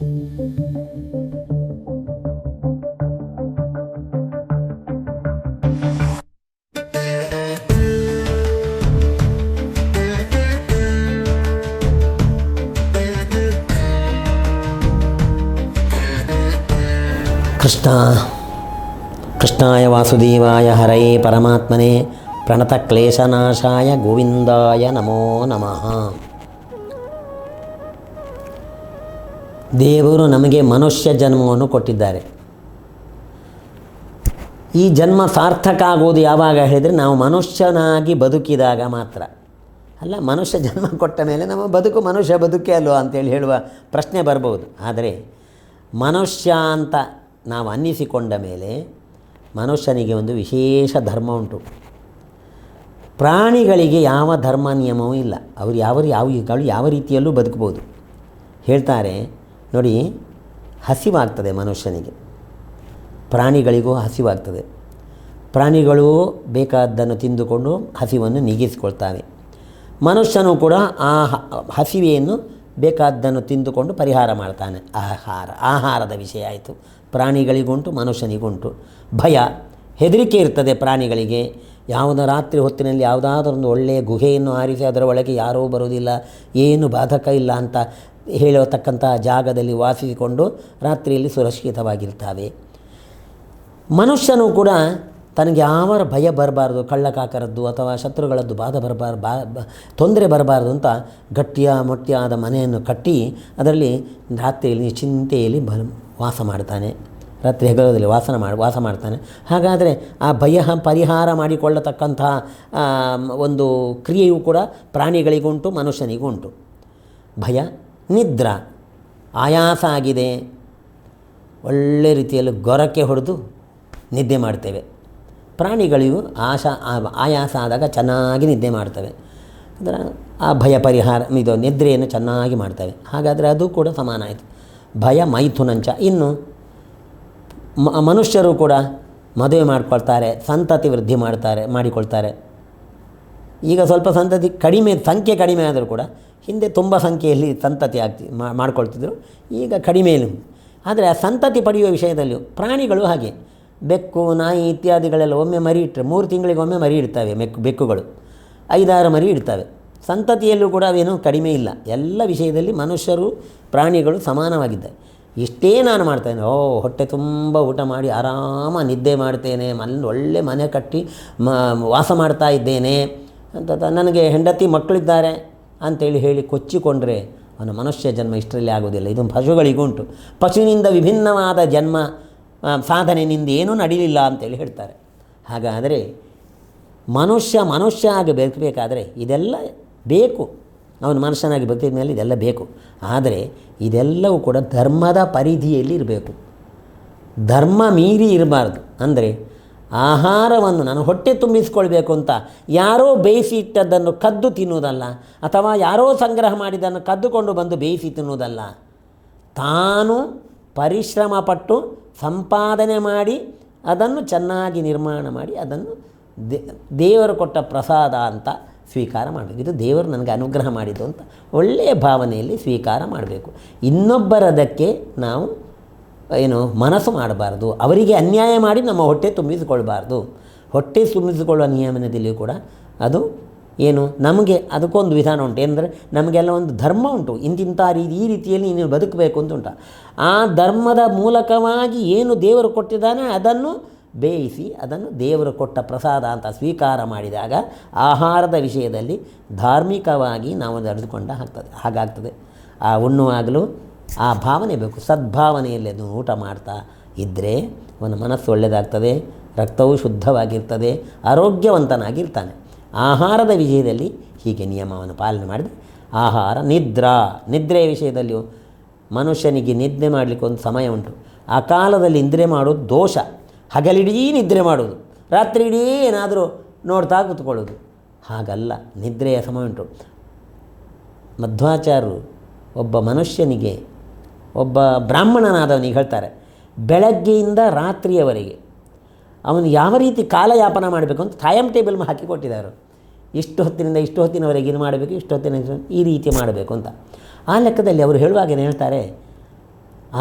கிருஷ்ணா கிருஷ்ணாய வாசுதேவாய ஹரே பரமாத்மனே பிரணதக்லேசநாசாய கோவிந்தாய நமோ நம ದೇವರು ನಮಗೆ ಮನುಷ್ಯ ಜನ್ಮವನ್ನು ಕೊಟ್ಟಿದ್ದಾರೆ. ಈ ಜನ್ಮ ಸಾರ್ಥಕ ಆಗೋದು ಯಾವಾಗ ಹೇಳಿದರೆ ನಾವು ಮನುಷ್ಯನಾಗಿ ಬದುಕಿದಾಗ ಮಾತ್ರ. ಅಲ್ಲ, ಮನುಷ್ಯ ಜನ್ಮ ಕೊಟ್ಟ ಮೇಲೆ ನಮ್ಮ ಬದುಕು ಮನುಷ್ಯ ಬದುಕೇ ಅಲ್ವ ಅಂತೇಳಿ ಹೇಳುವ ಪ್ರಶ್ನೆ ಬರ್ಬೋದು. ಆದರೆ ಮನುಷ್ಯ ಅಂತ ನಾವು ಅನ್ನಿಸಿಕೊಂಡ ಮೇಲೆ ಮನುಷ್ಯನಿಗೆ ಒಂದು ವಿಶೇಷ ಧರ್ಮ ಉಂಟು. ಪ್ರಾಣಿಗಳಿಗೆ ಯಾವ ಧರ್ಮ ನಿಯಮವೂ ಇಲ್ಲ. ಅವರು ಯಾವ ಯಾವ ಯಾವ ರೀತಿಯಲ್ಲೂ ಬದುಕ್ಬೋದು ಹೇಳ್ತಾರೆ ನೋಡಿ, ಹಸಿವಾಗ್ತದೆ ಮನುಷ್ಯನಿಗೆ. ಪ್ರಾಣಿಗಳಿಗೂ ಹಸಿವಾಗ್ತದೆ. ಪ್ರಾಣಿಗಳು ಬೇಕಾದ್ದನ್ನು ತಿಂದುಕೊಂಡು ಹಸಿವನ್ನು ನೀಗಿಸಿಕೊಳ್ತಾವೆ. ಮನುಷ್ಯನು ಕೂಡ ಆ ಹಸಿವೆಯನ್ನು ಬೇಕಾದ್ದನ್ನು ತಿಂದುಕೊಂಡು ಪರಿಹಾರ ಮಾಡ್ತಾನೆ. ಆಹಾರ, ಆಹಾರದ ವಿಷಯ ಆಯಿತು. ಪ್ರಾಣಿಗಳಿಗುಂಟು, ಮನುಷ್ಯನಿಗುಂಟು. ಭಯ, ಹೆದರಿಕೆ ಇರ್ತದೆ ಪ್ರಾಣಿಗಳಿಗೆ. ಯಾವುದೋ ರಾತ್ರಿ ಹೊತ್ತಿನಲ್ಲಿ ಯಾವುದಾದ್ರೊಂದು ಒಳ್ಳೆಯ ಗುಹೆಯನ್ನು ಆರಿಸಿ ಅದರ ಒಳಗೆ ಯಾರೂ ಬರುವುದಿಲ್ಲ. ಏನು ಬಾಧಕ ಇಲ್ಲ ಅಂತ ಹೇಳತಕ್ಕಂಥ ಜಾಗದಲ್ಲಿ ವಾಸಿಸಿಕೊಂಡು ರಾತ್ರಿಯಲ್ಲಿ ಸುರಕ್ಷಿತವಾಗಿರ್ತವೆ. ಮನುಷ್ಯನು ಕೂಡ ತನಗೆ ಯಾವ ಭಯ ಬರಬಾರ್ದು ಕಳ್ಳಕಾಕರದ್ದು ಅಥವಾ ಶತ್ರುಗಳದ್ದು ಬಾಧ ಬರಬಾರ್ದು ಬಾ ತೊಂದರೆ ಬರಬಾರ್ದು ಅಂತ ಗಟ್ಟಿಯ ಮೊಟ್ಟಿಯಾದ ಮನೆಯನ್ನು ಕಟ್ಟಿ ಅದರಲ್ಲಿ ರಾತ್ರಿಯಲ್ಲಿ ಚಿಂತೆಯಲ್ಲಿ ಬ, ವಾಸ ಮಾಡ್ತಾನೆ. ರಾತ್ರಿ ಹೆಗಲದಲ್ಲಿ ವಾಸನ ಮಾಡಿ, ವಾಸ ಮಾಡ್ತಾನೆ. ಹಾಗಾದರೆ ಆ ಭಯ ಪರಿಹಾರ ಮಾಡಿಕೊಳ್ಳತಕ್ಕಂತಹ ಒಂದು ಕ್ರಿಯೆಯು ಕೂಡ ಪ್ರಾಣಿಗಳಿಗುಂಟು, ಮನುಷ್ಯನಿಗುಂಟು. ಭಯ ನಿದ್ರಾ, ಆಯಾಸ ಆಗಿದೆ. ಒಳ್ಳೆ ರೀತಿಯಲ್ಲಿ ಗೊರಕೆ ಹೊಡೆದು ನಿದ್ದೆ ಮಾಡ್ತೇವೆ. ಪ್ರಾಣಿಗಳಿಗೂ ಆಶ, ಆಯಾಸ ಆದಾಗ ಚೆನ್ನಾಗಿ ನಿದ್ದೆ ಮಾಡ್ತವೆ. ಅದರ ಆ ಭಯ ಪರಿಹಾರ, ಇದು ನಿದ್ರೆಯನ್ನು ಚೆನ್ನಾಗಿ ಮಾಡ್ತವೆ. ಹಾಗಾದರೆ ಅದು ಕೂಡ ಸಮಾನ ಆಯಿತು. ಭಯ ಮೈಥುನಂಚ. ಇನ್ನು ಮನುಷ್ಯರು ಕೂಡ ಮದುವೆ ಮಾಡ್ಕೊಳ್ತಾರೆ, ಸಂತತಿ ವೃದ್ಧಿ ಮಾಡ್ತಾರೆ, ಮಾಡಿಕೊಳ್ತಾರೆ. ಈಗ ಸ್ವಲ್ಪ ಸಂತತಿ ಕಡಿಮೆ, ಸಂಖ್ಯೆ ಕಡಿಮೆ ಆದರೂ ಕೂಡ ಹಿಂದೆ ತುಂಬ ಸಂಖ್ಯೆಯಲ್ಲಿ ಸಂತತಿ ಆಗ್ತಿ ಮಾಡ್ಕೊಳ್ತಿದ್ರು. ಈಗ ಕಡಿಮೆ. ಆದರೆ ಆ ಸಂತತಿ ಪಡೆಯುವ ವಿಷಯದಲ್ಲಿಯೂ ಪ್ರಾಣಿಗಳು ಹಾಗೆ. ಬೆಕ್ಕು, ನಾಯಿ ಇತ್ಯಾದಿಗಳೆಲ್ಲ ಒಮ್ಮೆ ಮರಿ ಇಟ್ಟರೆ ಮೂರು ತಿಂಗಳಿಗೆ ಒಮ್ಮೆ ಮರಿ ಇಡ್ತವೆ ಬೆಕ್ಕು ಬೆಕ್ಕುಗಳು. ಐದಾರು ಮರಿ ಇಡ್ತವೆ. ಸಂತತಿಯಲ್ಲೂ ಕೂಡ ಅವೇನೂ ಕಡಿಮೆ ಇಲ್ಲ. ಎಲ್ಲ ವಿಷಯದಲ್ಲಿ ಮನುಷ್ಯರು, ಪ್ರಾಣಿಗಳು ಸಮಾನವಾಗಿದ್ದಾರೆ. ಇಷ್ಟೇ ನಾನು ಮಾಡ್ತೇನೆ ಓ, ಹೊಟ್ಟೆ ತುಂಬ ಊಟ ಮಾಡಿ ಆರಾಮ ನಿದ್ದೆ ಮಾಡ್ತೇನೆ. ಮಲ್ ಒಳ್ಳೆ ಮನೆ ಕಟ್ಟಿ ಮ, ವಾಸ ಮಾಡ್ತಾ ಇದ್ದೇನೆ. ಅಂತ ನನಗೆ ಹೆಂಡತಿ ಮಕ್ಕಳಿದ್ದಾರೆ ಅಂತೇಳಿ ಹೇಳಿ ಕೊಚ್ಚಿಕೊಂಡ್ರೆ ಅವನ ಮನುಷ್ಯ ಜನ್ಮ ಇಷ್ಟರಲ್ಲಿ ಆಗೋದಿಲ್ಲ. ಇದು ಪಶುಗಳಿಗುಂಟು ಪಶುವಿನಿಂದ ವಿಭಿನ್ನವಾದ ಜನ್ಮ ಸಾಧನೆಯಿಂದ ಏನೂ ನಡೀಲಿಲ್ಲ ಅಂತೇಳಿ ಹೇಳ್ತಾರೆ. ಹಾಗಾದರೆ ಮನುಷ್ಯ ಮನುಷ್ಯ ಆಗಿ ಬದುಕಬೇಕಾದ್ರೆ ಇದೆಲ್ಲ ಬೇಕು. ಅವನು ಮನುಷ್ಯನಾಗಿ ಬದುಕಿದ ಮೇಲೆ ಇದೆಲ್ಲ ಬೇಕು. ಆದರೆ ಇದೆಲ್ಲವೂ ಕೂಡ ಧರ್ಮದ ಪರಿಧಿಯಲ್ಲಿ ಇರಬೇಕು. ಧರ್ಮ ಮೀರಿ ಇರಬಾರ್ದು. ಅಂದರೆ ಆಹಾರವನ್ನು ನಾನು ಹೊಟ್ಟೆ ತುಂಬಿಸಿಕೊಳ್ಬೇಕು ಅಂತ ಯಾರೋ ಬೇಯಿಸಿ ಇಟ್ಟದ್ದನ್ನು ಕದ್ದು ತಿನ್ನುವುದಲ್ಲ, ಅಥವಾ ಯಾರೋ ಸಂಗ್ರಹ ಮಾಡಿದ್ದನ್ನು ಕದ್ದುಕೊಂಡು ಬಂದು ಬೇಯಿಸಿ ತಿನ್ನುವುದಲ್ಲ, ತಾನು ಪರಿಶ್ರಮ ಪಟ್ಟು ಸಂಪಾದನೆ ಮಾಡಿ ಅದನ್ನು ಚೆನ್ನಾಗಿ ನಿರ್ಮಾಣ ಮಾಡಿ ಅದನ್ನು ದೇವರು ಕೊಟ್ಟ ಪ್ರಸಾದ ಅಂತ ಸ್ವೀಕಾರ ಮಾಡಬೇಕು. ಇದು ದೇವರು ನನಗೆ ಅನುಗ್ರಹ ಮಾಡಿದ್ದು ಅಂತ ಒಳ್ಳೆಯ ಭಾವನೆಯಲ್ಲಿ ಸ್ವೀಕಾರ ಮಾಡಬೇಕು. ಇನ್ನೊಬ್ಬರದಕ್ಕೆ ನಾವು ಏನು ಮನಸ್ಸು ಮಾಡಬಾರ್ದು. ಅವರಿಗೆ ಅನ್ಯಾಯ ಮಾಡಿ ನಮ್ಮ ಹೊಟ್ಟೆ ತುಂಬಿಸಿಕೊಳ್ಬಾರ್ದು. ಹೊಟ್ಟೆ ತುಂಬಿಸಿಕೊಳ್ಳುವ ನಿಯಮನದಲ್ಲಿ ಕೂಡ ಅದು ಏನು ನಮಗೆ ಅದಕ್ಕೊಂದು ವಿಧಾನ ಉಂಟು. ಏನಂದರೆ ನಮಗೆಲ್ಲ ಒಂದು ಧರ್ಮ ಉಂಟು. ಇಂತಿಂಥ ರೀತಿ ಈ ರೀತಿಯಲ್ಲಿ ನೀನು ಬದುಕಬೇಕು ಅಂತ ಉಂಟ. ಆ ಧರ್ಮದ ಮೂಲಕವಾಗಿ ಏನು ದೇವರು ಕೊಟ್ಟಿದ್ದಾನೆ ಅದನ್ನು ಬೇಯಿಸಿ ಅದನ್ನು ದೇವರು ಕೊಟ್ಟ ಪ್ರಸಾದ ಅಂತ ಸ್ವೀಕಾರ ಮಾಡಿದಾಗ ಆಹಾರದ ವಿಷಯದಲ್ಲಿ ಧಾರ್ಮಿಕವಾಗಿ ನಾವು ನಡೆದುಕೊಂಡ ಆಗ್ತದೆ. ಹಾಗಾಗ್ತದೆ. ಆ ಉಣ್ಣುವಾಗಲೂ ಆ ಭಾವನೆ ಬೇಕು. ಸದ್ಭಾವನೆಯಲ್ಲಿ ಅದು ಊಟ ಮಾಡ್ತಾ ಇದ್ದರೆ ಅವನ ಮನಸ್ಸು ಒಳ್ಳೆಯದಾಗ್ತದೆ ರಕ್ತವು ಶುದ್ಧವಾಗಿರ್ತದೆ, ಆರೋಗ್ಯವಂತನಾಗಿರ್ತಾನೆ. ಆಹಾರದ ವಿಷಯದಲ್ಲಿ ಹೀಗೆ ನಿಯಮವನ್ನು ಪಾಲನೆ ಮಾಡಿದೆ ಆಹಾರ, ನಿದ್ರಾ. ನಿದ್ರೆಯ ವಿಷಯದಲ್ಲಿಯೂ ಮನುಷ್ಯನಿಗೆ ನಿದ್ರೆ ಮಾಡಲಿಕ್ಕೆ ಒಂದು ಸಮಯ ಉಂಟು. ಆ ಕಾಲದಲ್ಲಿ ನಿದ್ರೆ ಮಾಡೋದು ದೋಷ. ಹಗಲಿಡೀ ನಿದ್ರೆ ಮಾಡೋದು ರಾತ್ರಿ ಇಡೀ ಏನಾದರೂ ನೋಡ್ತಾ ಕೂತ್ಕೊಳ್ಳೋದು ಹಾಗಲ್ಲ, ನಿದ್ರೆಯ ಸಮಯ ಉಂಟು. ಮಧ್ವಾಚಾರ್ಯರು ಒಬ್ಬ ಮನುಷ್ಯನಿಗೆ ಒಬ್ಬ ಬ್ರಾಹ್ಮಣನಾದವನಿಗೆ ಹೇಳ್ತಾರೆ, ಬೆಳಗ್ಗೆಯಿಂದ ರಾತ್ರಿಯವರೆಗೆ ಅವನು ಯಾವ ರೀತಿ ಕಾಲಯಾಪನ ಮಾಡಬೇಕು ಅಂತ ಟೈಮ್ ಟೇಬಲ್ ಹಾಕಿ ಕೊಟ್ಟಿದ್ದಾರೆ. ಇಷ್ಟು ಹೊತ್ತಿನಿಂದ ಇಷ್ಟು ಹೊತ್ತಿನವರೆಗೆ ಇದು ಮಾಡಬೇಕು, ಇಷ್ಟು ಹೊತ್ತಿನ ಈ ರೀತಿ ಮಾಡಬೇಕು ಅಂತ. ಆ ಲೆಕ್ಕದಲ್ಲಿ ಅವರು ಹೇಳುವಾಗ ಏನು ಹೇಳ್ತಾರೆ,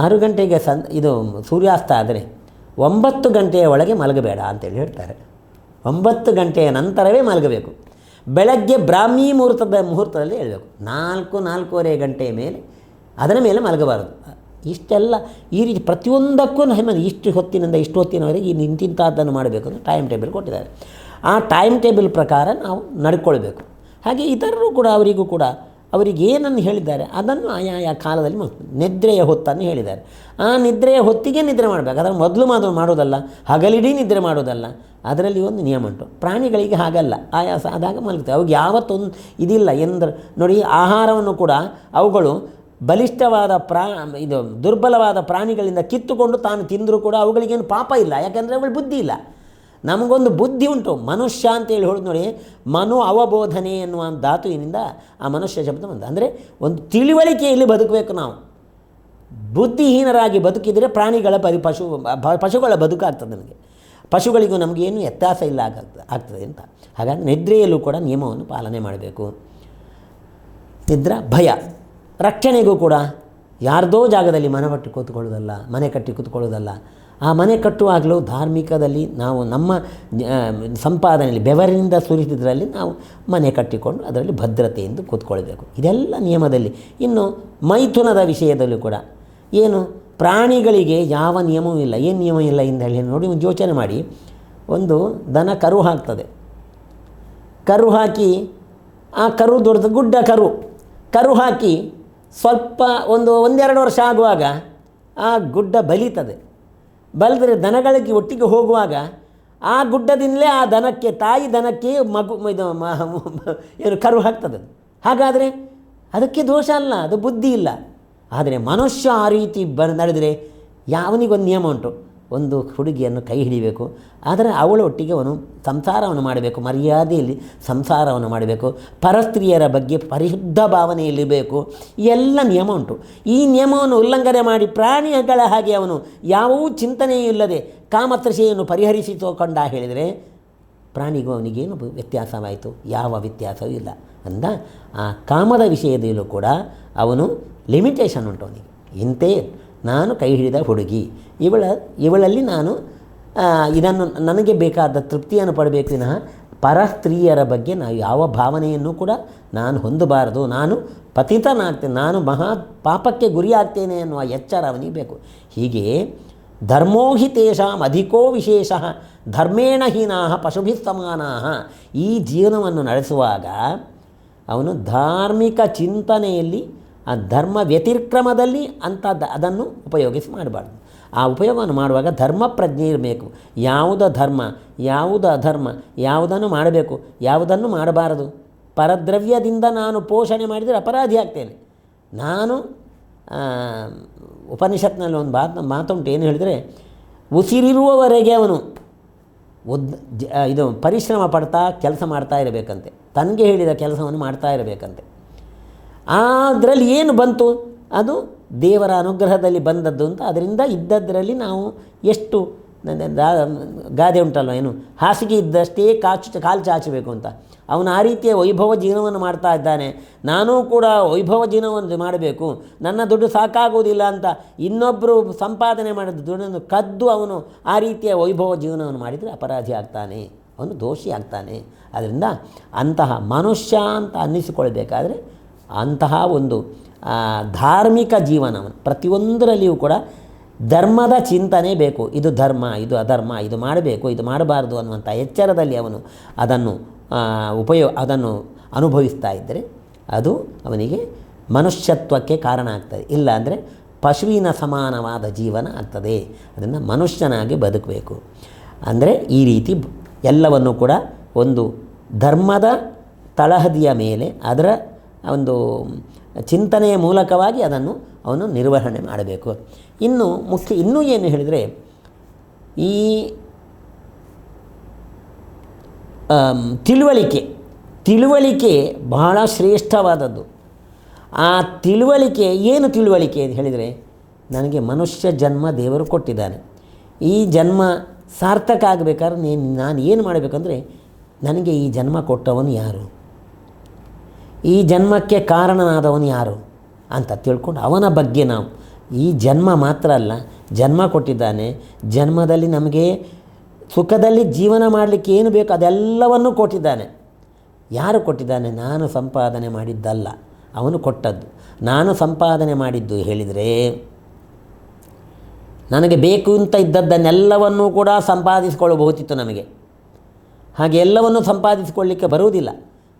ಆರು ಗಂಟೆಗೆ ಸನ್, ಇದು ಸೂರ್ಯಾಸ್ತ ಆದರೆ ಒಂಬತ್ತು ಗಂಟೆಯ ಒಳಗೆ ಮಲಗಬೇಡ ಅಂತೇಳಿ ಹೇಳ್ತಾರೆ. ಒಂಬತ್ತು ಗಂಟೆಯ ನಂತರವೇ ಮಲಗಬೇಕು. ಬೆಳಗ್ಗೆ ಬ್ರಾಹ್ಮಿ ಮುಹೂರ್ತದ ಮುಹೂರ್ತದಲ್ಲಿ ಹೇಳಬೇಕು. ನಾಲ್ಕು ನಾಲ್ಕೂವರೆ ಗಂಟೆಯ ಮೇಲೆ ಅದರ ಮೇಲೆ ಮಲಗಬಾರದು. ಇಷ್ಟೆಲ್ಲ ಈ ರೀತಿ ಪ್ರತಿಯೊಂದಕ್ಕೂ ಹೆಮ್ಮೆ ಇಷ್ಟು ಹೊತ್ತಿನಿಂದ ಇಷ್ಟು ಹೊತ್ತಿನವರೆಗೆ ಈ ಇಂತಿಂಥದ್ದನ್ನು ಮಾಡಬೇಕು ಅಂತ ಟೈಮ್ ಟೇಬಲ್ ಕೊಟ್ಟಿದ್ದಾರೆ. ಆ ಟೈಮ್ ಟೇಬಲ್ ಪ್ರಕಾರ ನಾವು ನಡ್ಕೊಳ್ಬೇಕು. ಹಾಗೆ ಇತರರು ಕೂಡ ಅವರಿಗೂ ಕೂಡ ಅವರಿಗೆ ಏನನ್ನು ಹೇಳಿದ್ದಾರೆ, ಅದನ್ನು ಆಯಾ ಆಯಾ ಕಾಲದಲ್ಲಿ. ನಿದ್ರೆಯ ಹೊತ್ತನ್ನು ಹೇಳಿದ್ದಾರೆ. ಆ ನಿದ್ರೆಯ ಹೊತ್ತಿಗೆ ನಿದ್ರೆ ಮಾಡಬೇಕು. ಅದರ ಮೊದಲು ಮಾತ್ರ ಮಾಡೋದಲ್ಲ ಹಗಲಿಡೀ ನಿದ್ರೆ ಮಾಡೋದಲ್ಲ ಅದರಲ್ಲಿ ಒಂದು ನಿಯಮ ಉಂಟು. ಪ್ರಾಣಿಗಳಿಗೆ ಹಾಗಲ್ಲ, ಆಯಾಸ ಆದಾಗ ಮಲಗುತ್ತೆ ಅವಾಗ ಯಾವತ್ತೊಂದು ಇದಿಲ್ಲ. ಎಂದ್ರೆ ನೋಡಿ, ಆಹಾರವನ್ನು ಕೂಡ ಅವುಗಳು ಬಲಿಷ್ಠವಾದ ಪ್ರಾ, ಇದು ದುರ್ಬಲವಾದ ಪ್ರಾಣಿಗಳಿಂದ ಕಿತ್ತುಕೊಂಡು ತಾನು ತಿಂದರೂ ಕೂಡ ಅವುಗಳಿಗೇನು ಪಾಪ ಇಲ್ಲ. ಯಾಕೆಂದರೆ ಅವಳು ಬುದ್ಧಿ ಇಲ್ಲ. ನಮಗೊಂದು ಬುದ್ಧಿ ಉಂಟು. ಮನುಷ್ಯ ಅಂತೇಳಿ ಹೇಳೋದು ನೋಡಿ, ಮನು ಅವಬೋಧನೆ ಎನ್ನುವ ಧಾತುವಿನಿಂದ ಆ ಮನುಷ್ಯ ಶಬ್ದ ಬಂದ ಅಂದರೆ ಒಂದು ತಿಳಿವಳಿಕೆಯಲ್ಲಿ ಬದುಕಬೇಕು ನಾವು. ಬುದ್ಧಿಹೀನರಾಗಿ ಬದುಕಿದರೆ ಪ್ರಾಣಿಗಳ ಪರಿ, ಪಶು ಪಶುಗಳ ಬದುಕಾಗ್ತದೆ ನಮಗೆ. ಪಶುಗಳಿಗೂ ನಮಗೇನು ವ್ಯತ್ಯಾಸ ಇಲ್ಲ ಆಗ್ತದೆ ಅಂತ. ಹಾಗಾಗಿ ನಿದ್ರೆಯಲ್ಲೂ ಕೂಡ ನಿಯಮವನ್ನು ಪಾಲನೆ ಮಾಡಬೇಕು. ನಿದ್ರ ಭಯ. ರಕ್ಷಣೆಗೂ ಕೂಡ ಯಾರ್ದೋ ಜಾಗದಲ್ಲಿ ಮನೆ ಕಟ್ಟಿ ಕೂತ್ಕೊಳ್ಳೋದಲ್ಲ, ಮನೆ ಕಟ್ಟಿ ಕೂತ್ಕೊಳ್ಳೋದಲ್ಲ, ಆ ಮನೆ ಕಟ್ಟುವಾಗಲೂ ಧಾರ್ಮಿಕದಲ್ಲಿ ನಾವು ನಮ್ಮ ಸಂಪಾದನೆಯಲ್ಲಿ, ಬೆವರಿನಿಂದ ಸುರಿಸಿದ್ರಲ್ಲಿ ನಾವು ಮನೆ ಕಟ್ಟಿಕೊಂಡು ಅದರಲ್ಲಿ ಭದ್ರತೆಯಿಂದ ಕೂತ್ಕೊಳ್ಬೇಕು. ಇದೆಲ್ಲ ನಿಯಮದಲ್ಲಿ. ಇನ್ನು ಮೈಥುನದ ವಿಷಯದಲ್ಲೂ ಕೂಡ ಏನು ಪ್ರಾಣಿಗಳಿಗೆ ಯಾವ ನಿಯಮವೂ ಇಲ್ಲ. ಏನು ನಿಯಮ ಇಲ್ಲ ಎಂದು ಹೇಳಿ ನೋಡಿ, ಒಂದು ಯೋಚನೆ ಮಾಡಿ. ಒಂದು ದನ ಕರು ಹಾಕ್ತದೆ. ಕರು ಹಾಕಿ, ಆ ಕರು ದೊಡ್ಡದು, ಗುಡ್ಡ ಕರು. ಕರು ಹಾಕಿ ಸ್ವಲ್ಪ ಒಂದು ಒಂದೆರಡು ವರ್ಷ ಆಗುವಾಗ ಆ ಗುಡ್ಡ ಬಲಿತದೆ. ಬಲಿದ್ರೆ ದನಗಳಿಗೆ ಒಟ್ಟಿಗೆ ಹೋಗುವಾಗ ಆ ಗುಡ್ಡದಿಂದಲೇ ಆ ದನಕ್ಕೆ, ತಾಯಿ ದನಕ್ಕೆ ಮಗು, ಇದು ಏನು ಕರು ಹಾಕ್ತದೆ ಹಾಗಾದರೆ ಅದಕ್ಕೆ ದೋಷ ಅಲ್ಲ, ಅದು ಬುದ್ಧಿ ಇಲ್ಲ. ಆದರೆ ಮನುಷ್ಯ ಆ ರೀತಿ ಬ, ನಡೆದರೆ ಯಾವನಿಗೊಂದು ನಿಯಮ ಉಂಟು. ಒಂದು ಹುಡುಗಿಯನ್ನು ಕೈ ಹಿಡಿಬೇಕು. ಆದರೆ ಅವಳ ಒಟ್ಟಿಗೆ ಅವನು ಸಂಸಾರವನ್ನು ಮಾಡಬೇಕು. ಮರ್ಯಾದೆಯಲ್ಲಿ ಸಂಸಾರವನ್ನು ಮಾಡಬೇಕು. ಪರಸ್ತ್ರೀಯರ ಬಗ್ಗೆ ಪರಿಶುದ್ಧ ಭಾವನೆಯಲ್ಲಿರಬೇಕು ಎಲ್ಲ ನಿಯಮ ಉಂಟು. ಈ ನಿಯಮವನ್ನು ಉಲ್ಲಂಘನೆ ಮಾಡಿ ಪ್ರಾಣಿಗಳ ಹಾಗೆ ಅವನು ಯಾವೂ ಚಿಂತನೆಯೂ ಇಲ್ಲದೆ ಕಾಮತೃಷೆಯನ್ನು ಪರಿಹರಿಸಿಕೊಂಡ ಹೇಳಿದರೆ ಪ್ರಾಣಿಗೂ ಅವನಿಗೇನು ವ್ಯತ್ಯಾಸವಾಯಿತು? ಯಾವ ವ್ಯತ್ಯಾಸವೂ ಇಲ್ಲ. ಅಂದ, ಆ ಕಾಮದ ವಿಷಯದಲ್ಲೂ ಕೂಡ ಅವನು ಲಿಮಿಟೇಷನ್ ಉಂಟು ಅವನಿಗೆ. ಇಂತೆ ನಾನು ಕೈ ಹಿಡಿದ ಹುಡುಗಿ. ಇವಳ, ಇವಳಲ್ಲಿ ನಾನು ಇದನ್ನು ನನಗೆ ಬೇಕಾದ ತೃಪ್ತಿಯನ್ನು ಪಡಬೇಕು ವಿನಃ ಪರ ಸ್ತ್ರೀಯರ ಬಗ್ಗೆ ನಾವು ಯಾವ ಭಾವನೆಯನ್ನು ಕೂಡ ನಾನು ಹೊಂದಬಾರದು. ನಾನು ಪತಿತನಾಗ್ತೇನೆ, ನಾನು ಮಹಾ ಪಾಪಕ್ಕೆ ಗುರಿಯಾಗ್ತೇನೆ ಅನ್ನುವ ಎಚ್ಚರ ಅವನಿಗೆ ಬೇಕು. ಹೀಗೆ ಧರ್ಮೋ ಅಧಿಕೋ ವಿಶೇಷ ಧರ್ಮೇಣ ಹೀನಾ ಪಶುಭಿ ಈ ಜೀವನವನ್ನು ನಡೆಸುವಾಗ ಅವನು ಧಾರ್ಮಿಕ ಚಿಂತನೆಯಲ್ಲಿ ಆ ಧರ್ಮ ವ್ಯತಿಕ್ರಮದಲ್ಲಿ ಅಂಥದ್ದು ಅದನ್ನು ಉಪಯೋಗಿಸಿ ಮಾಡಬಾರ್ದು. ಆ ಉಪಯೋಗವನ್ನು ಮಾಡುವಾಗ ಧರ್ಮ ಪ್ರಜ್ಞೆ ಇರಬೇಕು. ಯಾವುದು ಧರ್ಮ, ಯಾವುದು ಅಧರ್ಮ, ಯಾವುದನ್ನು ಮಾಡಬೇಕು, ಯಾವುದನ್ನು ಮಾಡಬಾರದು? ಪರದ್ರವ್ಯದಿಂದ ನಾನು ಪೋಷಣೆ ಮಾಡಿದರೆ ಅಪರಾಧಿ ಆಗ್ತೇನೆ. ನಾನು ಉಪನಿಷತ್ನಲ್ಲಿ ಒಂದು ಮಾತು ಮಾತುಂಟು, ಏನು ಹೇಳಿದರೆ, ಉಸಿರಿರುವವರೆಗೆ ಅವನು ಉದ್ ಇದು ಪರಿಶ್ರಮ ಪಡ್ತಾ ಕೆಲಸ ಮಾಡ್ತಾ ಇರಬೇಕಂತೆ. ತನಗೆ ಹೇಳಿದ ಕೆಲಸವನ್ನು ಮಾಡ್ತಾ ಇರಬೇಕಂತೆ. ಅದರಲ್ಲಿ ಏನು ಬಂತು? ಅದು ದೇವರ ಅನುಗ್ರಹದಲ್ಲಿ ಬಂದದ್ದು ಅಂತ. ಅದರಿಂದ ಇದ್ದದ್ದರಲ್ಲಿ ನಾವು ಎಷ್ಟು ಗಾದೆ ಉಂಟಲ್ವ ಏನು? ಹಾಸಿಗೆ ಇದ್ದಷ್ಟೇ ಕಾಚು ಕಾಲು ಚಾಚಬೇಕು ಅಂತ. ಅವನು ಆ ರೀತಿಯ ವೈಭವ ಜೀವನವನ್ನು ಮಾಡ್ತಾ ಇದ್ದಾನೆ. ನಾನೂ ಕೂಡ ವೈಭವ ಜೀವನವನ್ನು ಮಾಡಬೇಕು. ನನ್ನ ದುಡ್ಡು ಸಾಕಾಗುವುದಿಲ್ಲ ಅಂತ ಇನ್ನೊಬ್ಬರು ಸಂಪಾದನೆ ಮಾಡಿದ ದುಡ್ಡನ್ನು ಕದ್ದು ಅವನು ಆ ರೀತಿಯ ವೈಭವ ಜೀವನವನ್ನು ಮಾಡಿದರೆ ಅಪರಾಧಿ ಆಗ್ತಾನೆ. ಅವನು ದೋಷಿ ಆಗ್ತಾನೆ. ಅದರಿಂದ ಅಂತಹ ಮನುಷ್ಯ ಅಂತ ಅನ್ನಿಸಿಕೊಳ್ಬೇಕಾದ್ರೆ ಅಂತಹ ಒಂದು ಧಾರ್ಮಿಕ ಜೀವನವನ್ನು ಪ್ರತಿಯೊಂದರಲ್ಲಿಯೂ ಕೂಡ ಧರ್ಮದ ಚಿಂತನೆ ಬೇಕು. ಇದು ಧರ್ಮ, ಇದು ಅಧರ್ಮ, ಇದು ಮಾಡಬೇಕು, ಇದು ಮಾಡಬಾರ್ದು ಅನ್ನುವಂಥ ಎಚ್ಚರದಲ್ಲಿ ಅವನು ಅದನ್ನು ಉಪಯೋಗ ಅದನ್ನು ಅನುಭವಿಸ್ತಾ ಇದ್ದರೆ ಅದು ಅವನಿಗೆ ಮನುಷ್ಯತ್ವಕ್ಕೆ ಕಾರಣ ಆಗ್ತದೆ. ಇಲ್ಲ ಅಂದರೆ ಪಶುವಿನ ಸಮಾನವಾದ ಜೀವನ ಆಗ್ತದೆ. ಅದನ್ನು ಮನುಷ್ಯನಾಗಿ ಬದುಕಬೇಕು. ಅಂದರೆ ಈ ರೀತಿ ಎಲ್ಲವನ್ನು ಕೂಡ ಒಂದು ಧರ್ಮದ ತಳಹದಿಯ ಮೇಲೆ ಅದರ ಒಂದು ಚಿಂತನೆಯ ಮೂಲಕವಾಗಿ ಅದನ್ನು ಅವನು ನಿರ್ವಹಣೆ ಮಾಡಬೇಕು. ಇನ್ನು ಮುಖ್ಯ ಇನ್ನೂ ಏನು ಹೇಳಿದರೆ, ಈ ತಿಳುವಳಿಕೆ ತಿಳುವಳಿಕೆ ಬಹಳ ಶ್ರೇಷ್ಠವಾದದ್ದು. ಆ ತಿಳುವಳಿಕೆ, ಏನು ತಿಳುವಳಿಕೆ ಅಂತ ಹೇಳಿದರೆ, ನನಗೆ ಮನುಷ್ಯ ಜನ್ಮ ದೇವರು ಕೊಟ್ಟಿದ್ದಾನೆ. ಈ ಜನ್ಮ ಸಾರ್ಥಕ ಆಗಬೇಕಾದ್ರೆ ನಾನು ಏನು ಮಾಡಬೇಕಂದ್ರೆ, ನನಗೆ ಈ ಜನ್ಮ ಕೊಟ್ಟವನು ಯಾರು? ಈ ಜನ್ಮಕ್ಕೆ ಕಾರಣನಾದವನು ಯಾರು ಅಂತ ತಿಳ್ಕೊಂಡು ಅವನ ಬಗ್ಗೆ ನಾವು ಈ ಜನ್ಮ ಮಾತ್ರ ಅಲ್ಲ, ಜನ್ಮ ಕೊಟ್ಟಿದ್ದಾನೆ, ಜನ್ಮದಲ್ಲಿ ನಮಗೆ ಸುಖದಲ್ಲಿ ಜೀವನ ಮಾಡಲಿಕ್ಕೆ ಏನು ಬೇಕು ಅದೆಲ್ಲವನ್ನೂ ಕೊಟ್ಟಿದ್ದಾನೆ. ಯಾರು ಕೊಟ್ಟಿದ್ದಾನೆ? ನಾನು ಸಂಪಾದನೆ ಮಾಡಿದ್ದಲ್ಲ, ಅವನು ಕೊಟ್ಟದ್ದು. ನಾನು ಸಂಪಾದನೆ ಮಾಡಿದ್ದು ಹೇಳಿದರೆ ನನಗೆ ಬೇಕು ಅಂತ ಇದ್ದದ್ದನ್ನೆಲ್ಲವನ್ನೂ ಕೂಡ ಸಂಪಾದಿಸಿಕೊಳ್ಳಬಹುದಿತ್ತು ನಮಗೆ. ಹಾಗೆ ಎಲ್ಲವನ್ನು ಸಂಪಾದಿಸಿಕೊಳ್ಳಿಕ್ಕೆ ಬರುವುದಿಲ್ಲ.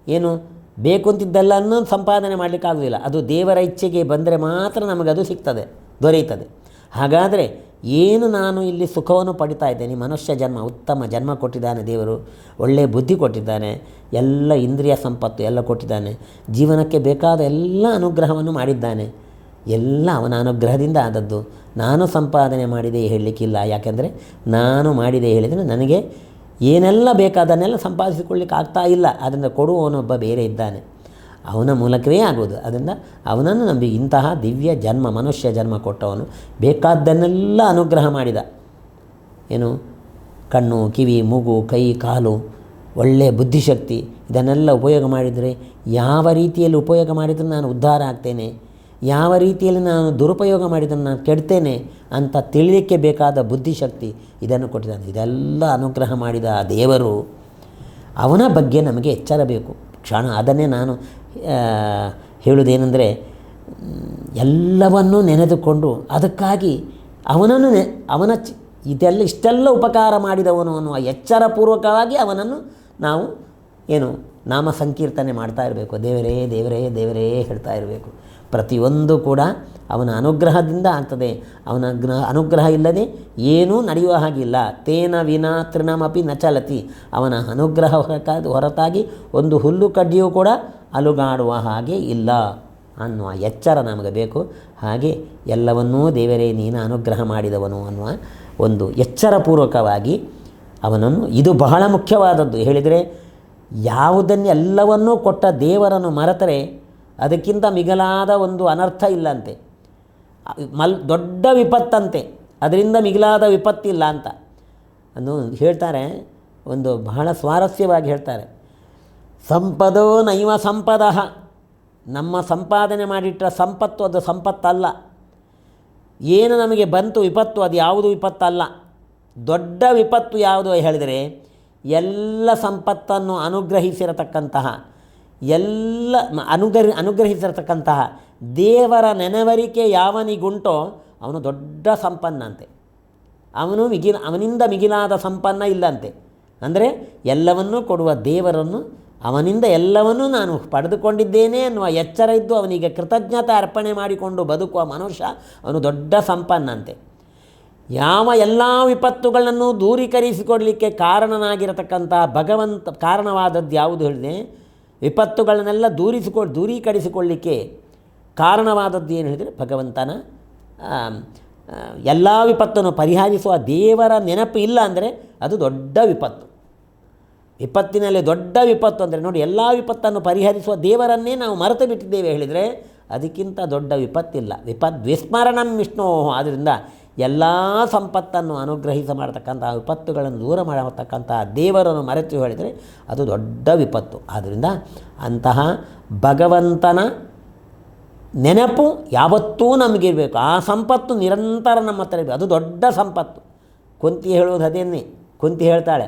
ಏನು? ಬೇಕು ಅಂತಿದ್ದೆಲ್ಲನ್ನು ಸಂಪಾದನೆ ಮಾಡಲಿಕ್ಕಾಗೋದಿಲ್ಲ ಅದು ದೇವರ ಇಚ್ಛೆಗೆ ಬಂದರೆ ಮಾತ್ರ ನಮಗದು ಸಿಗ್ತದೆ, ದೊರೆಯುತ್ತದೆ. ಹಾಗಾದರೆ ಏನು ನಾನು ಇಲ್ಲಿ ಸುಖವನ್ನು ಪಡಿತಾ ಇದ್ದೇನೆ? ಮನುಷ್ಯ ಜನ್ಮ, ಉತ್ತಮ ಜನ್ಮ ಕೊಟ್ಟಿದ್ದಾನೆ ದೇವರು ಒಳ್ಳೆಯ ಬುದ್ಧಿ ಕೊಟ್ಟಿದ್ದಾನೆ, ಎಲ್ಲ ಇಂದ್ರಿಯ ಸಂಪತ್ತು ಎಲ್ಲ ಕೊಟ್ಟಿದ್ದಾನೆ, ಜೀವನಕ್ಕೆ ಬೇಕಾದ ಎಲ್ಲ ಅನುಗ್ರಹವನ್ನು ಮಾಡಿದ್ದಾನೆ. ಎಲ್ಲ ಅವನ ಅನುಗ್ರಹದಿಂದ ಆದದ್ದು. ನಾನು ಸಂಪಾದನೆ ಮಾಡಿದೆ ಹೇಳಲಿಕ್ಕಿಲ್ಲ. ಯಾಕೆಂದರೆ ನಾನು ಮಾಡಿದೆ ಹೇಳಿದರೆ ನನಗೆ ಏನೆಲ್ಲ ಬೇಕಾದನ್ನೆಲ್ಲ ಸಂಪಾದಿಸಿಕೊಳ್ಳಿಕ್ಕೆ ಆಗ್ತಾ ಇಲ್ಲ, ಅದರಿಂದ ಕೊಡುವವನೊಬ್ಬ ಬೇರೆ ಇದ್ದಾನೆ. ಅವನ ಮೂಲಕವೇ ಆಗೋದು ಅದರಿಂದ ಅವನನ್ನು ನಂಬಿ ಇಂತಹ ದಿವ್ಯ ಜನ್ಮ, ಮನುಷ್ಯ ಜನ್ಮ ಕೊಟ್ಟವನು ಬೇಕಾದ್ದನ್ನೆಲ್ಲ ಅನುಗ್ರಹ ಮಾಡಿದ. ಏನು? ಕಣ್ಣು, ಕಿವಿ, ಮೂಗು, ಕೈ, ಕಾಲು ಒಳ್ಳೆಯ ಬುದ್ಧಿಶಕ್ತಿ, ಇದನ್ನೆಲ್ಲ ಉಪಯೋಗ ಮಾಡಿದರೆ ಯಾವ ರೀತಿಯಲ್ಲಿ ಉಪಯೋಗ ಮಾಡಿದರೂ ನಾನು ಉದ್ಧಾರ ಆಗ್ತೇನೆ? ಯಾವ ರೀತಿಯಲ್ಲಿ ನಾನು ದುರುಪಯೋಗ ಮಾಡಿದ್ದನ್ನು ನಾನು ಕೆಡ್ತೇನೆ ಅಂತ ತಿಳಿಯಕ್ಕೆ ಬೇಕಾದ ಬುದ್ಧಿಶಕ್ತಿ ಇದನ್ನು ಕೊಟ್ಟಿದ್ದಾನೆ. ಇದೆಲ್ಲ ಅನುಗ್ರಹ ಮಾಡಿದ ಆ ದೇವರು ಅವನ ಬಗ್ಗೆ ನಮಗೆ ಎಚ್ಚರ ಬೇಕು ಕ್ಷಣ ಅದನ್ನೇ ನಾನು ಹೇಳುವುದೇನೆಂದರೆ, ಎಲ್ಲವನ್ನೂ ನೆನೆದುಕೊಂಡು ಅದಕ್ಕಾಗಿ ಅವನನ್ನು ನೆ, ಅವನ ಚಿ, ಇದೆಲ್ಲ ಇಷ್ಟೆಲ್ಲ ಉಪಕಾರ ಮಾಡಿದವನು ಅನ್ನುವ ಎಚ್ಚರಪೂರ್ವಕವಾಗಿ ಅವನನ್ನು ನಾವು ಏನು ನಾಮ ಸಂಕೀರ್ತನೆ ಮಾಡ್ತಾ ಇರಬೇಕು. ದೇವರೇ ದೇವರೇ ದೇವರೇ ಹೇಳ್ತಾ ಇರಬೇಕು. ಪ್ರತಿಯೊಂದು ಕೂಡ ಅವನ ಅನುಗ್ರಹದಿಂದ ಆಗ್ತದೆ. ಅವನ ಅನುಗ್ರಹ ಇಲ್ಲದೆ ಏನೂ ನಡೆಯುವ ಹಾಗಿಲ್ಲ. ತೇನ ವಿನಾ ತೃಣಮಪಿ ನ ಚಲತಿ. ಅವನ ಅನುಗ್ರಹ ಹೊರತಾಗಿ ಹೊರತಾಗಿ ಒಂದು ಹುಲ್ಲು ಕಡ್ಡಿಯೂ ಕೂಡ ಅಲುಗಾಡುವ ಹಾಗೆ ಇಲ್ಲ ಅನ್ನುವ ಎಚ್ಚರ ನಮಗೆ ಬೇಕು. ಹಾಗೆ ಎಲ್ಲವನ್ನೂ ದೇವರೇ ನೀನು ಅನುಗ್ರಹ ಮಾಡಿದವನು ಅನ್ನುವ ಒಂದು ಎಚ್ಚರಪೂರ್ವಕವಾಗಿ ಅವನನ್ನು ಇದು ಬಹಳ ಮುಖ್ಯವಾದದ್ದು. ಹೇಳಿದರೆ ಯಾವುದನ್ನೆಲ್ಲವನ್ನೂ ಕೊಟ್ಟ ದೇವರನ್ನು ಮರೆತರೆ ಅದಕ್ಕಿಂತ ಮಿಗಿಲಾದ ಒಂದು ಅನರ್ಥ ಇಲ್ಲಂತೆ. ಮಲ್ ದೊಡ್ಡ ವಿಪತ್ತಂತೆ. ಅದರಿಂದ ಮಿಗಿಲಾದ ವಿಪತ್ತಿಲ್ಲ ಅಂತ. ಅನ್ನು ಹೇಳ್ತಾರೆ, ಒಂದು ಬಹಳ ಸ್ವಾರಸ್ಯವಾಗಿ ಹೇಳ್ತಾರೆ. ಸಂಪದೋ ನೈವ ಸಂಪದ. ನಮ್ಮ ಸಂಪಾದನೆ ಮಾಡಿಟ್ಟ ಸಂಪತ್ತು ಅದು ಸಂಪತ್ತಲ್ಲ. ಏನು ನಮಗೆ ಬಂತು ವಿಪತ್ತು ಅದು ಯಾವುದು ವಿಪತ್ತಲ್ಲ. ದೊಡ್ಡ ವಿಪತ್ತು ಯಾವುದು ಹೇಳಿದರೆ, ಎಲ್ಲ ಸಂಪತ್ತನ್ನು ಅನುಗ್ರಹಿಸಿರತಕ್ಕಂತಹ ಎಲ್ಲ ಅನುಗ್ರಹ, ಅನುಗ್ರಹಿಸಿರತಕ್ಕಂತಹ ದೇವರ ನೆನವರಿಕೆ ಯಾವನಿಗುಂಟೋ ಅವನು ದೊಡ್ಡ ಸಂಪನ್ನ ಅಂತೆ ಅವನು ಮಿಗಿಲ, ಅವನಿಂದ ಮಿಗಿಲಾದ ಸಂಪನ್ನ ಇಲ್ಲಂತೆ. ಅಂದರೆ ಎಲ್ಲವನ್ನೂ ಕೊಡುವ ದೇವರನ್ನು ಅವನಿಂದ ಎಲ್ಲವನ್ನೂ ನಾನು ಪಡೆದುಕೊಂಡಿದ್ದೇನೆ ಅನ್ನುವ ಎಚ್ಚರ ಇದ್ದು ಅವನಿಗೆ ಕೃತಜ್ಞತೆ ಅರ್ಪಣೆ ಮಾಡಿಕೊಂಡು ಬದುಕುವ ಮನುಷ್ಯ ಅವನು ದೊಡ್ಡ ಸಂಪನ್ನಂತೆ. ಯಾವ ಎಲ್ಲ ವಿಪತ್ತುಗಳನ್ನು ದೂರೀಕರಿಸಿಕೊಡಲಿಕ್ಕೆ ಕಾರಣನಾಗಿರತಕ್ಕಂಥ ಭಗವಂತ ಕಾರಣವಾದದ್ದು ಯಾವುದು ಹೇಳಿದೆ? ವಿಪತ್ತುಗಳನ್ನೆಲ್ಲ ದೂರಿಸಿಕೊ, ದೂರೀಕರಿಸಿಕೊಳ್ಳಿಕ್ಕೆ ಕಾರಣವಾದದ್ದು ಏನು ಹೇಳಿದರೆ ಭಗವಂತನ ಎಲ್ಲ ವಿಪತ್ತನ್ನು ಪರಿಹರಿಸುವ ದೇವರ ನೆನಪು ಇಲ್ಲ ಅಂದರೆ ಅದು ದೊಡ್ಡ ವಿಪತ್ತು. ವಿಪತ್ತಿನಲ್ಲಿ ದೊಡ್ಡ ವಿಪತ್ತು ಅಂದರೆ ನೋಡಿ ಎಲ್ಲ ವಿಪತ್ತನ್ನು ಪರಿಹರಿಸುವ ದೇವರನ್ನೇ ನಾವು ಮರೆತು ಬಿಟ್ಟಿದ್ದೇವೆ ಹೇಳಿದರೆ ಅದಕ್ಕಿಂತ ದೊಡ್ಡ ವಿಪತ್ತಿಲ್ಲ. ವಿಪತ್ ವಿಸ್ಮರಣಂ ವಿಷ್ಣು ಆದ್ದರಿಂದ ಎಲ್ಲ ಸಂಪತ್ತನ್ನು ಅನುಗ್ರಹಿಸ ಮಾಡತಕ್ಕಂಥ ವಿಪತ್ತುಗಳನ್ನು ದೂರ ಮಾಡತಕ್ಕಂತಹ ದೇವರನ್ನು ಮರೆತು ಹೇಳಿದರೆ ಅದು ದೊಡ್ಡ ವಿಪತ್ತು. ಆದ್ದರಿಂದ ಅಂತಹ ಭಗವಂತನ ನೆನಪು ಯಾವತ್ತೂ ನಮಗಿರಬೇಕು ಆ ಸಂಪತ್ತು ನಿರಂತರ ನಮ್ಮ ಹತ್ರ ಇರಬೇಕು. ಅದು ದೊಡ್ಡ ಸಂಪತ್ತು. ಕುಂತಿ ಹೇಳುವುದು ಅದೇನೇ. ಕುಂತಿ ಹೇಳ್ತಾಳೆ,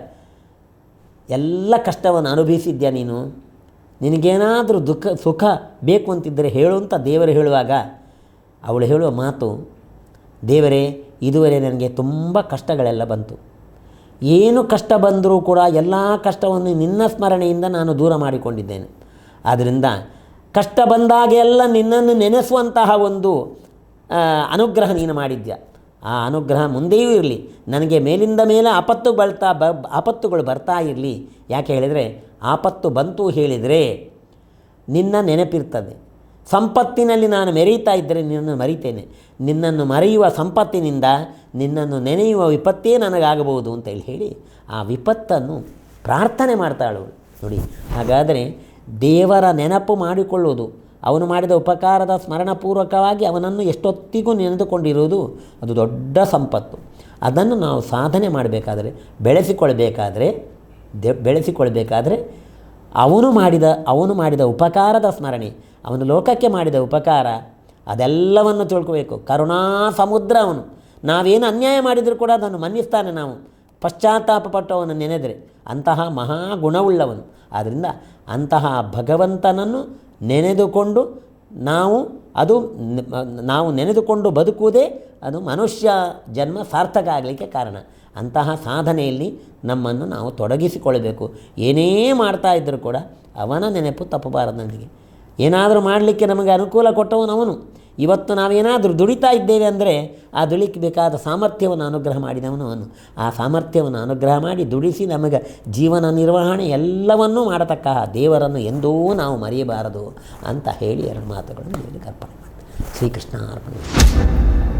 ಎಲ್ಲ ಕಷ್ಟವನ್ನು ಅನುಭವಿಸಿದ್ಯಾ ನೀನು? ನಿನಗೇನಾದರೂ ದುಃಖ, ಸುಖ ಬೇಕು ಅಂತಿದ್ದರೆ ಹೇಳು ಅಂತ ದೇವರು ಹೇಳುವಾಗ, ಅವಳು ಹೇಳುವ ಮಾತು ದೇವರೇ, ಇದುವರೆ ನನಗೆ ತುಂಬ ಕಷ್ಟಗಳೆಲ್ಲ ಬಂತು. ಏನು ಕಷ್ಟ ಬಂದರೂ ಕೂಡ ಎಲ್ಲ ಕಷ್ಟವನ್ನು ನಿನ್ನ ಸ್ಮರಣೆಯಿಂದ ನಾನು ದೂರ ಮಾಡಿಕೊಂಡಿದ್ದೇನೆ. ಆದ್ದರಿಂದ ಕಷ್ಟ ಬಂದಾಗೆಲ್ಲ ನಿನ್ನನ್ನು ನೆನೆಸುವಂತಹ ಒಂದು ಅನುಗ್ರಹ ನೀನು ಮಾಡಿದ್ಯಾ? ಆ ಅನುಗ್ರಹ ಮುಂದೆಯೂ ಇರಲಿ. ನನಗೆ ಮೇಲಿಂದ ಮೇಲೆ ಆಪತ್ತು ಬಳ್ತಾ, ಬ, ಆಪತ್ತುಗಳು ಬರ್ತಾ ಇರಲಿ. ಯಾಕೆ ಹೇಳಿದರೆ, ಆಪತ್ತು ಬಂತು ಹೇಳಿದರೆ ನಿನ್ನ ನೆನಪಿರ್ತದೆ. ಸಂಪತ್ತಿನಲ್ಲಿ ನಾನು ಮೆರೀತಾ ಇದ್ದರೆ ನಿನ್ನನ್ನು ಮರಿತೇನೆ. ನಿನ್ನನ್ನು ಮರೆಯುವ ಸಂಪತ್ತಿನಿಂದ ನಿನ್ನನ್ನು ನೆನೆಯುವ ವಿಪತ್ತೇ ನನಗಾಗಬಹುದು ಅಂತ ಹೇಳಿ ಆ ವಿಪತ್ತನ್ನು ಪ್ರಾರ್ಥನೆ ಮಾಡ್ತಾಳು ನೋಡಿ, ಹಾಗಾದರೆ ದೇವರ ನೆನಪು ಮಾಡಿಕೊಳ್ಳುವುದು, ಅವನು ಮಾಡಿದ ಉಪಕಾರದ ಸ್ಮರಣಪೂರ್ವಕವಾಗಿ ಅವನನ್ನು ಎಷ್ಟೊತ್ತಿಗೂ ನೆನೆದುಕೊಂಡಿರುವುದು ಅದು ದೊಡ್ಡ ಸಂಪತ್ತು. ಅದನ್ನು ನಾವು ಸಾಧನೆ ಮಾಡಬೇಕಾದರೆ, ಬೆಳೆಸಿಕೊಳ್ಳಬೇಕಾದರೆ, ದೆ ಬೆಳೆಸಿಕೊಳ್ಬೇಕಾದ್ರೆ ಅವನು ಮಾಡಿದ ಅವನು ಮಾಡಿದ ಉಪಕಾರದ ಸ್ಮರಣೆ, ಅವನು ಲೋಕಕ್ಕೆ ಮಾಡಿದ ಉಪಕಾರ, ಅದೆಲ್ಲವನ್ನು ತಿಳ್ಕೋಬೇಕು. ಕರುಣಾ ಸಮುದ್ರ ಅವನು. ನಾವೇನು ಅನ್ಯಾಯ ಮಾಡಿದರೂ ಕೂಡ ಅದನ್ನು ಮನ್ನಿಸ್ತಾನೆ ನಾವು. ಪಶ್ಚಾತ್ತಾಪ ಪಟ್ಟವನು ನೆನೆದರೆ ಅಂತಹ ಮಹಾಗುಣವುಳ್ಳವನು ಆದ್ದರಿಂದ ಅಂತಹ ಭಗವಂತನನ್ನು ನೆನೆದುಕೊಂಡು ನಾವು ಅದು ನಾವು ನೆನೆದುಕೊಂಡು ಬದುಕುವುದೇ ಅದು ಮನುಷ್ಯ ಜನ್ಮ ಸಾರ್ಥಕ ಆಗಲಿಕ್ಕೆ ಕಾರಣ. ಅಂತಹ ಸಾಧನೆಯಲ್ಲಿ ನಮ್ಮನ್ನು ನಾವು ತೊಡಗಿಸಿಕೊಳ್ಳಬೇಕು. ಏನೇ ಮಾಡ್ತಾ ಇದ್ದರೂ ಕೂಡ ಅವನ ನೆನಪು ತಪ್ಪಬಾರದು ನನಗೆ ಏನಾದರೂ ಮಾಡಲಿಕ್ಕೆ ನಮಗೆ ಅನುಕೂಲ ಕೊಟ್ಟವನು ಅವನು. ಇವತ್ತು ನಾವೇನಾದರೂ ದುಡಿತಾ ಇದ್ದೇವೆ ಅಂದರೆ ಆ ದುಡಿಕ್ಕೆ ಬೇಕಾದ ಸಾಮರ್ಥ್ಯವನ್ನು ಅನುಗ್ರಹ ಮಾಡಿದವನು ಅವನು. ಆ ಸಾಮರ್ಥ್ಯವನ್ನು ಅನುಗ್ರಹ ಮಾಡಿ ದುಡಿಸಿ ನಮಗೆ ಜೀವನ ನಿರ್ವಹಣೆ ಎಲ್ಲವನ್ನೂ ಮಾಡತಕ್ಕ ದೇವರನ್ನು ಎಂದೂ ನಾವು ಮರೆಯಬಾರದು ಅಂತ ಹೇಳಿ ಎರಡು ಮಾತುಗಳನ್ನು ಹೇಳಿ ಕರ್ಪಣೆ ಮಾಡ್ತೀವಿ ಶ್ರೀಕೃಷ್ಣ ಅರ್ಪಣೆ